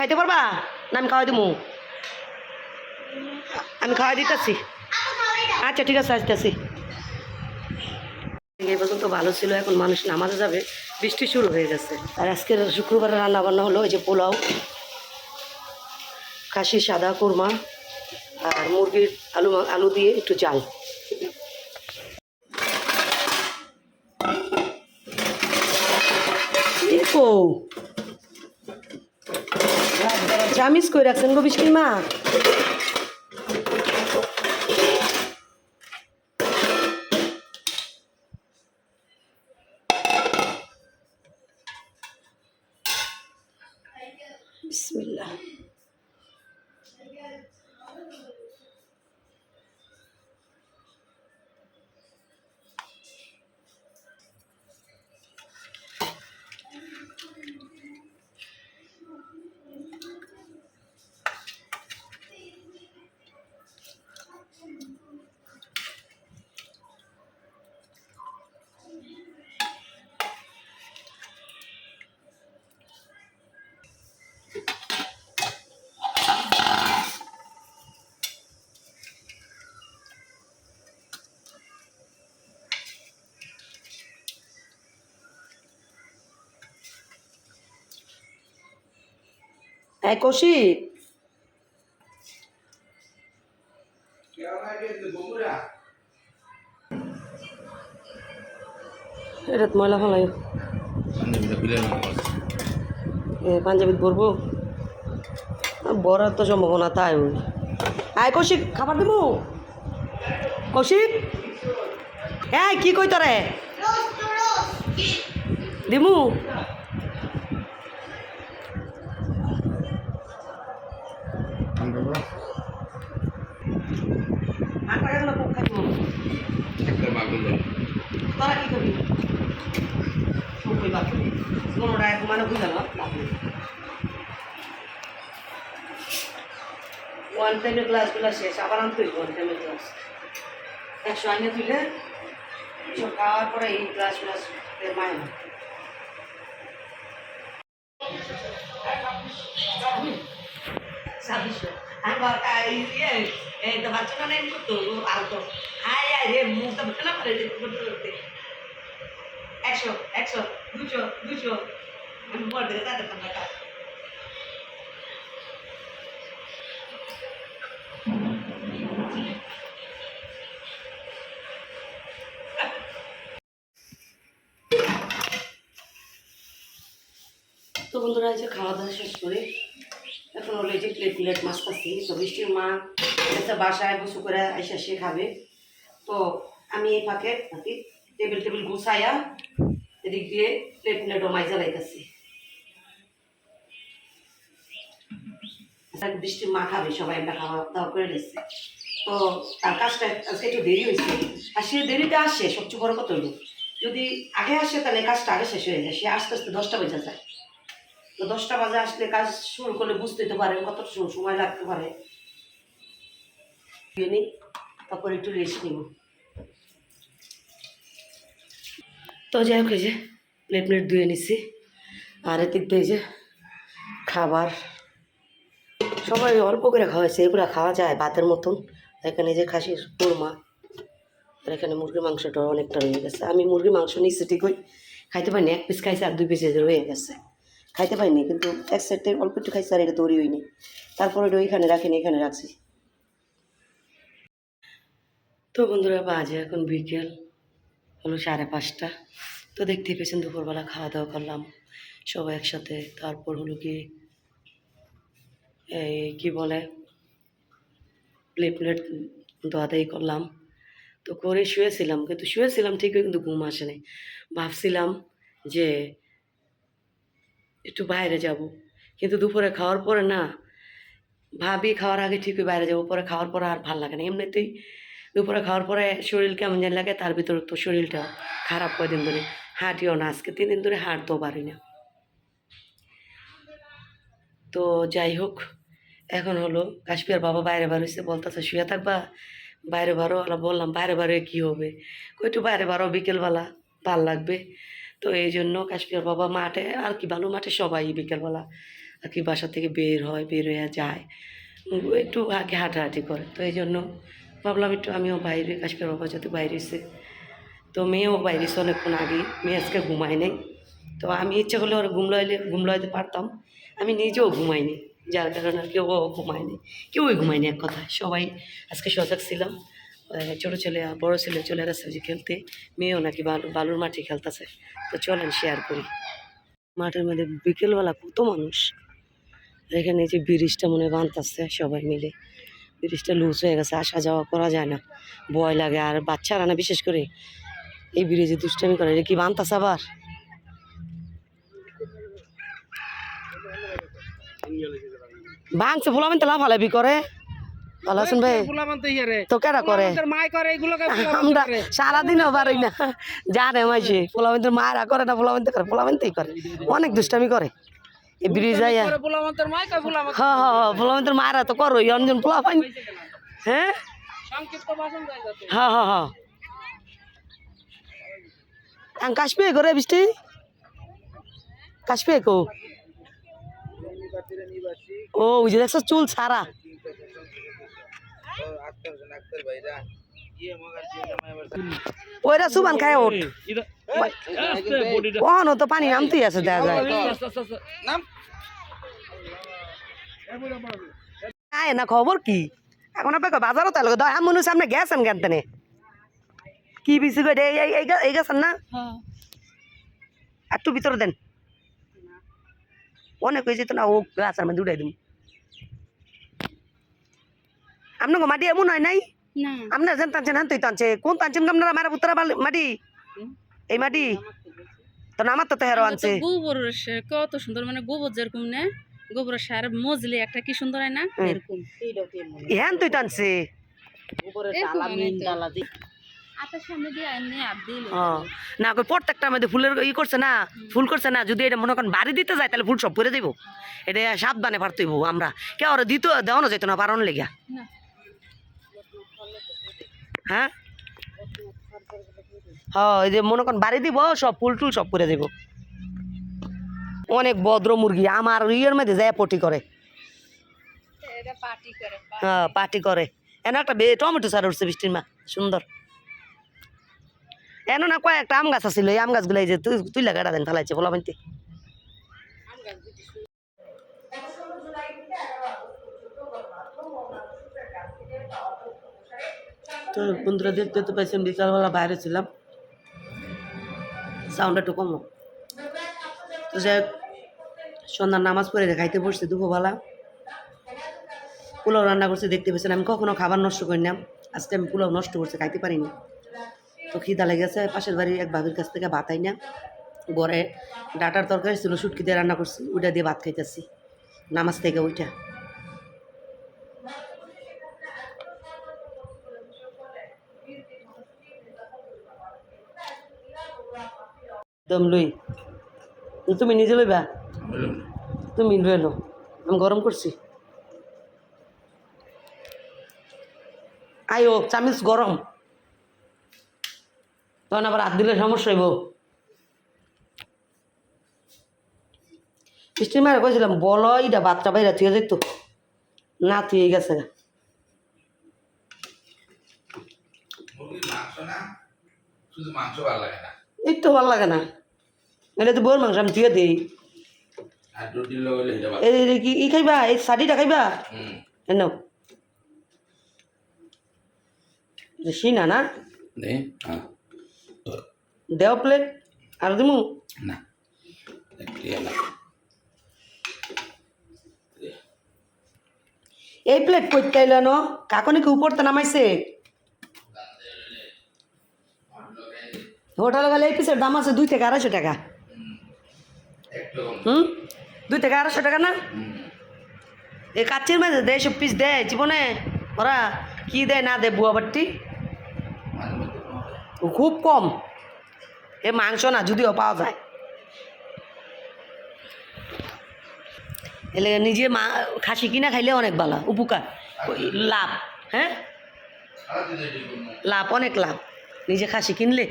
খাইতে পারবা? না, আমি খাওয়াই দিমু। আমি খাওয়াই দিতেছি। আচ্ছা ঠিক আছে, আসতেছি। এই পর্যন্ত ভালো ছিল, এখন মানুষ নামাজে যাবে। বৃষ্টি শুরু হয়ে গেছে। আর আজকের শুক্রবারে রান্না বান্না হলো ওই যে পোলাও, খাসি, সাদা কোরমা, আর মুরগির আলু আলু দিয়ে একটু চাল দেখো জামিস করে রাখছেন? গো বিষ্ণু মা। বিসমিল্লাহ। এই কৌশিক। এটা ময়লা ফেলাই পাঞ্জাবিত পরবো বড়ার তো সম্ভাবনা তাই ওই। আয় কৌশিক খাবার দেবো? কৌশিক? হ্যাঁ কি কই তোরে দিমু তোরা কি করবি কইবা কোনোটা এক মানে বুঝা না। ওয়ান টাইমের ক্লাসগুলো শেষ, আবার আনতে হইব ওয়ান টাইমের ক্লাস একশো আইনে তুলে খাওয়ার পরে এই ক্লাস ক্লাস মায় না ছাব্বিশশো আমার ইয়ে এই তো বাচ্চাটা নেই করতো আর তো। হাই হাই রে, মুখটা করতে একশো একশো, দুশো দুশো। তো বন্ধুরা, এই যে খাওয়া দাওয়া শেষ করে এখন হলো এই যে প্লেট প্লেট মাছ পাচ্ছি। তো বৃষ্টির মা একটা বাসায় বসু করে এসে সে খাবে। তো আমি এই নাকি টেবিল টেবিল গুছাইয়া এদিক দিয়ে প্লেট প্লেটও মাই জ্বালাইতেছি। বৃষ্টির মা খাবে সবাই আমরা খাওয়া দাওয়া করে নিচ্ছে তো তার কাজটা আজকে একটু দেরি হয়েছে। আর সে দেরিতে আসে সবচেয়ে বড় কথা হলো যদি আগে আসে তাহলে কাজটা আগে শেষ হয়ে যায়। সে আস্তে আস্তে দশটা বেজে যায়। তো দশটা বাজে আসলে কাজ শুরু করলে বুঝতে তো পারে কত সম- সময় লাগতে পারে। নিই, তারপর একটু রেস্ট নিব। তো যাই হোক এই যে প্লেট প্লেট ধুয়ে নিছি। আর এই যে খাবার সবাই অল্প করে খাওয়াইছে এগুলো খাওয়া যায় ভাতের মতন। এখানে যে খাসির কোরমা, আর এখানে মুরগির মাংসটা অনেকটা রয়ে গেছে। আমি মুরগির মাংস নিচ্ছি ঠিকই খাইতে পারিনি, এক পিস খাইছে আর দুই পিস রয়ে গেছে। খাইতে পারিনি, কিন্তু এক সাইডে অল্প একটু খাইছে আর এটা তৈরি হয়নি। তারপরে ওইখানে রাখিনি, এখানে রাখছি। তো বন্ধুরা, বাজে এখন বিকেল, হলো সাড়ে পাঁচটা। তো দেখতেই পেয়েছেন, দুপুরবেলা খাওয়া দাওয়া করলাম। সবাই একসাথে, তারপর হলো কি এই কি বলে প্লেট প্লেট দোয়াদাই করলাম। তো করে শুয়েছিলাম, কিন্তু শুয়েছিলাম ঠিকই, কিন্তু ঘুম আসেনি ভাবছিলাম যে একটু বাইরে যাব, কিন্তু দুপুরে খাওয়ার পরে না, ভাবি খাওয়ার আগে ঠিকই বাইরে যাব, পরে খাওয়ার পরে আর ভালো লাগে না। এমনিতেই দুপুরে খাওয়ার পরে শরীর কেমন জানি লাগে, তার ভিতরে তো শরীরটা খারাপ কয়দিন ধরে। হাঁটিও না, আজকে তিন দিন ধরে হাঁটতেও পারি না। তো যাই হোক এখন হলো কাশ্মীর বাবা বাইরে বার হয়েছে বলতেছে শুয়ে থাকবা? বাইরে বারো ওরা বললাম, বাইরে বারো কী হবে? একটু বাইরে বারো বিকেলবেলা, ভালো লাগবে। তো এই জন্য কাশ্মীর বাবা মাঠে, আর কি ভালো মাঠে সবাই বিকেলবেলা আর কি বাসা থেকে বের হয়, বের হয়ে যায়। একটু আগে হাঁটাহাঁটি করে। তো এই জন্য ভাবলাম একটু আমিও বাইরে, কাশ্মীর বাবা যাতে বাইরে এসে তো মেয়েও বাইরে এসে অনেকক্ষণ আগে মেয়ে আজকে ঘুমায় নেই। তো আমি ইচ্ছে করলে ওরা ঘুমলাইলে ঘুমলাইতে পারতাম। আমি নিজেও ঘুমাইনি। যার কারণে আর কেউ ঘুমায়নি, কেউই ঘুমায়নি এক কথা সবাই আজকে সজাগ ছিলাম ছোটো ছেলে বড়ো ছেলে চলে গেছে যে খেলতে, মেয়েও নাকি বালু, বালুর মাঠে খেলতেছে। তো চলেন শেয়ার করি। মাঠের মধ্যে বিকেলবেলা কত মানুষ? এখানে যে ব্রিজটা মনে বানতেছে সবাই মিলে। ব্রিজটা লুজ হয়ে গেছে, আসা যাওয়া করা যায় না। ভয় লাগে। আর বাচ্চারা না, বিশেষ করে এই ব্রিজে দুষ্টামি করে কি বানতাছে আবার? ভাঙছে ফুলামেন তো লাফালাফি করে। ভালো আছেন ভাই তো কেটা করে? আমরা সারাদিনও পারি না। জানে মাইছে পোলামেন্তের মায়েরা করে না করে করে। অনেক দুষ্টামি করে। এই ব্রিজ হ্যাঁ হ্যাঁ হ্যাঁ মায়েরা তো করো অঞ্জন পাইন। হ্যাঁ? হ্যাঁ হ্যাঁ হ্যাঁ। কাশপে করে বৃষ্টি? কাশপে কো? ও ওই যে দেখছ চুল ছাড়া ওইরা সুবান খায় ওঠ ওখানো তো পানি নামতেই আছে দেখা যায় আয় না খবর কি এখন আপনি কই বাজারও তাহলে দয় আমি মনে হচ্ছে গেছেন কেন তেনে কি বিসি করে এই এই- এই গেছেন না একটু ভিতরে দেন অনেক হয়েছে তো না ও গাছের মধ্যে উঠাই দিন আপনাকে মাটি এমন হয় নাই? আপনার যেন টানছেন হ্যাঁ তুই টানছে কোন টানছেন আপনারা মারা পুত্রা মাটি? এই মাটি? তো আমার তো তেহারো আনছে। গোবর সে- কত সুন্দর মানে গোবর যেরকম না গোবর সার মজলে একটা কি সুন্দর হয় না। এরকম। হ্যাঁ তুই টানছে। এরকম হয় না তো। না কই প্রত্যেকটা মধ্যে ফুলের ই করছে না ফুল করছে না যদি এটা মনে করেন বাড়ি দিতে যায় তাহলে ফুল সব করে দিব। এটা সাবধানে পারতেইব আমরা। কে ওরা দিত দেওয়ানো যেত না পারন লেগা। না। হ্যাঁ? হ্যাঁ এই যে মনে করেন বাড়ি দিব সব ফুল টুল সব করে দেব। অনেক ভদ্র মুরগি আমার ইয়ের মধ্যে যায় পটি করে। হ্যাঁ পার্টি করে। এনে একটা বে টমেটো সার উঠছে বৃষ্টির মা সুন্দর। এনো না কয়েকটা আম গাছ আছিল? এই আম গাছগুলো যে তুই তুই লাগাটা দেন ফেলাইছে বলা বানতে তো বন্ধুরা দেখতে তো পাইছেন বিকালবেলা বাইরে ছিলাম। সাউন্ড একটু কম। তো যাই হোক, সন্ধ্যার নামাজ পড়ে খাইতে বসছে দুপুরবেলা। পোলাও রান্না করছে দেখতে পেয়েছেন আমি কখনো খাবার নষ্ট করি না। আজকে আমি পোলাও নষ্ট করছে খাইতে পারিনি। তো খিদা লেগেছে। পাশের বাড়ির এক ভাবির কাছ থেকে ভাত আই না ঘরে ডাটার তরকারি ছিল, শুটকি দিয়ে রান্না করছি, ওইটা দিয়ে ভাত খাইতেছি। নামাজ থেকে ওইটা একদম তুমি নিজে লইবা? তুমি লো আমি গরম করছি। আইও চামিচ গরম। তখন আবার হাত দিলে সমস্যা হইব। স্টিমারে কইছিলাম, বল এইটা বাচ্চা বাইরা থুয়ে যেত না থুয়ে গেছে। না শুধু ভালো লাগে না। এটা তো বউর মাংস, আমি থুয়ে দিই। এটা কি ই খাইবা, এই শাড়িটা খাইবা? এনো সিনা না দেও প্লেট আর দিমু? না এই প্লেট কইতে আইল ন কাকনি কি উপরতে নামাইছে? হোটেলে গেলে এই পিসের দাম আছে দুই থেকে আড়াইশো টাকা। হুম? দুই থেকে আড়াইশো টাকা না। এই কাচ্চির মাঝে দেয় সব পিস দেয় জীবনে। ওরা কি দেয় না দেয় বুয়া বাট্টি। খুব কম। এ মাংস না, যদিও পাওয়া যায়। এলে নিজে মা, খাসি কিনা খাইলে অনেক ভালো, উপকার। লাভ হ্যাঁ। লাভ, অনেক লাভ। নিজে খাসি কিনলে